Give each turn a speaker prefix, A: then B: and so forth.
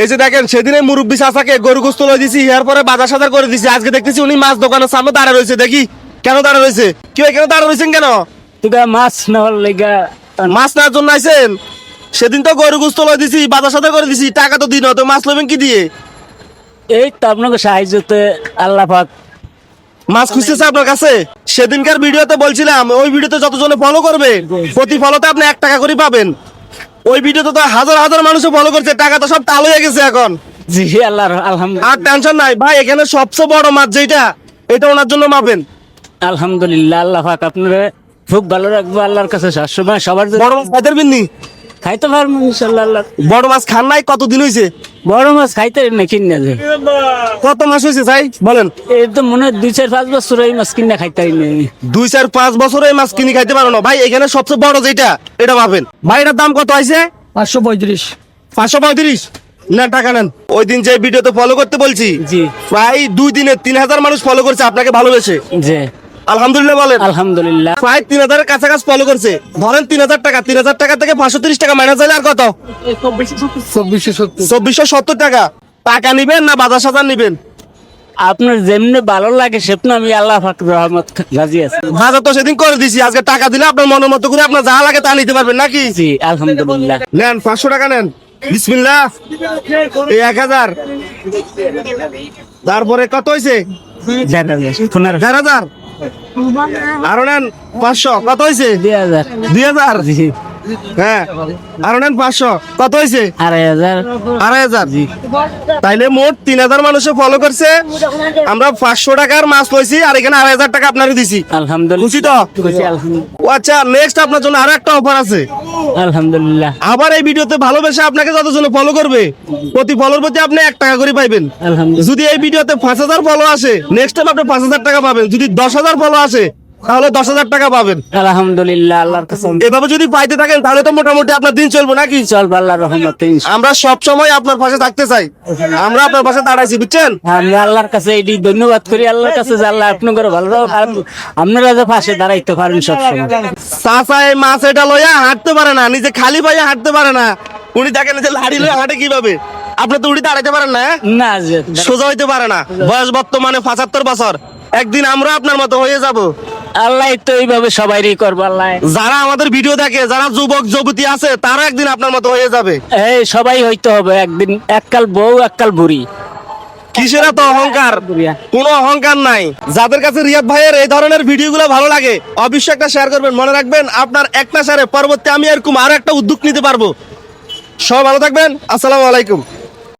A: এই যে দেখেন সেদিনে মুরব্বী চাচাকে গরু গোস্ত লই দিছি এর পরে বাজার সাজার করে দিছি। আজকে দেখতেছি উনি মাছ দোকানের সামনে দাঁড়া রয়েছে। দেখি কেন দাঁড়া রয়েছে? কি ভাই কেন দাঁড়া রয়েছেন কেন?
B: তুই মাছ নেওয়ার লেগা
A: মাছ নেওয়ার জন্য আইছেন? সেদিন তো গরু গোস্ত লই দিছি বাজার সাজার করে দিছি টাকা তো দিন তো মাছ লবেন কি দিয়ে?
B: এই তো আপনাকে সাহায্যতে আল্লাহ পাক।
A: মাছ খুঁজতেছে আপনার কাছে? সেদিনকার ভিডিওতে বলছিলাম ওই ভিডিওতে যতজনে ফলো করবে প্রতি ফলোতে আপনি এক টাকা করে পাবেন। ওই ভিডিও তো হাজার হাজার মানুষ ফলো করছে টাকা তো সব তাল হয়ে গেছে এখন।
B: জি আল্লাহ আলহামদুলিল্লাহ।
A: আর টেনশন নাই। ভাই এখানে সবচেয়ে বড় মাছ যেটা এটা ওনার জন্য মাপেন।
B: আলহামদুলিল্লাহ আল্লাহ পাক আপনারা খুব ভালো রাখব আল্লাহর কাছে সবসময় সবার জন্য
A: বড় মাছ খাইতে পারবেন নি
B: খাইতে পারব ইনশাল্লাহ
A: বড় মাছ খান নাই? কতদিন হয়েছে
B: বড় মাছ খাইতে না কিনে যে
A: কত মাস হয়েছে ভাই বলেন।
B: এই তো মনে হয় দুই চার পাঁচ বছর এই মাছ কিনে খাইতে পারিনি
A: দুই চার পাঁচ বছর এই মাছ কিনে খাইতে পারো না। ভাই এখানে সবচেয়ে বড় যেটা এটা ভাবেন। ভাই এটার দাম কত আছে
B: পাঁচশো পঁয়ত্রিশ।
A: পাঁচশো পঁয়ত্রিশ? না টাকা নেন। ওই দিন যে ভিডিওতে ফলো করতে বলছি
B: জি।
A: প্রায় দুই দিনে তিন হাজার মানুষ ফলো করছে আপনাকে ভালোবেসে।
B: জি।
A: আলহামদুলিল্লাহ বলেন।
B: আলহামদুলিল্লাহ।
A: প্রায় তিন হাজারের কাছাকাছি ফলো করছে। ধরেন তিন হাজার টাকা তিন হাজার টাকা থেকে পাঁচশো তিরিশ টাকা মাইনাস হলে আর কত?
B: চব্বিশশো সত্তর
A: টাকা। টাকা নিবেন না বাজার সাজার নিবেন?
B: আপনার যেমনি ভালো লাগে সেমনি আমি আল্লাহ পাক রহমত রাজি আছি।
A: বাজার তো সেদিন করে দিছি আজকে টাকা দিলে আপনার মনের মতো করে আপনার যা লাগে তা নিতে পারবেন নাকি?
B: জি আলহামদুলিল্লাহ।
A: নেন পাঁচশো টাকা নেন। বিসমিল্লাহ। এই এক হাজার। তারপরে কত হয়েছে
B: পনেরো।
A: দেড় হাজার? আরও নেন পাঁচশো। কত হয়েছে?
B: দুই হাজার।
A: দুই হাজার। হ্যাঁ। আরও নেন পাঁচশো। কত হয়েছে?
B: আড়াই হাজার।
A: আড়াই হাজার। তাইলে মোট তিন হাজার মানুষে ফলো করছে। আমরা পাঁচশো টাকার মাছ লইছি আর এখানে আড়াই হাজার টাকা আপনাকে দিছি।
B: আলহামদুলিল্লাহ।
A: খুশি তো? ও আচ্ছা নেক্সট আপনার জন্য আরও একটা অফার আছে।
B: আলহামদুলিল্লাহ।
A: আবার এই ভিডিওতে ভালোবেসে আপনাকে যতজন ফলো করবে প্রতি ফলোর প্রতি আপনি এক টাকা করে পাইবেন। যদি এই ভিডিওতে পাঁচ হাজার ফলো আসে নেক্সট টাইম আপনি পাঁচ হাজার টাকা পাবেন। যদি দশ হাজার ফলো আসে তাহলে দশ হাজার টাকা পাবেন।
B: আলহামদুলিল্লাহ আল্লাহর কাছে
A: এভাবে যদি পাইতে থাকেন তাহলে তো মোটামুটি আপনার দিন চলবে নাকি?
B: চলবে আল্লাহর রহমতে
A: আমরা সব সময় আপনার পাশে থাকতে চাই। আমরা আপনার পাশে দাঁড়াইছি বুঝছেন?
B: আমি আল্লাহর কাছে এটি ধন্যবাদ করি আল্লাহর কাছে যে আল্লাহ আপনার ভালো। আপনারা যে পাশে দাঁড়াইতে পারেন সবসময়।
A: চাচা এই মাছ এটা লইয়া হাঁটতে পারে না নিজে খালি পাইয়া হাঁটতে পারে না। উনি দেখেন যে লাড়ি লইয়া হাঁটে কীভাবে। আপনি তো উড়ি দাঁড়াইতে পারেন না হ্যাঁ?
B: না
A: সোজা হইতে পারে না। বয়স বর্তমানে পঁচাত্তর বছর। একদিন আমরা আপনার মতো হয়ে যাব।
B: আল্লাহ তো এইভাবে সবাইরই করব আল্লাহ।
A: যারা আমাদের ভিডিও দেখে যারা যুবক যুবতী আছে তারা একদিন আপনার মতো হয়ে যাবে।
B: এই সবাই হইতে হবে একদিন এককাল বউ এককাল বুড়ি।
A: কিসের এত অহংকার?
B: বুড়িয়া।
A: কোনো অহংকার নাই। যাদের কাছে রিয়াদ ভাইয়ের এই ধরনের ভিডিওগুলো ভালো লাগে অবশ্যই একটা শেয়ার করবেন। মনে রাখবেন আপনার একটা শেয়ারে পরবর্তী আমি এরকম আরও একটা উদ্যোগ নিতে পারব। সব ভালো থাকবেন। আসসালামু আলাইকুম।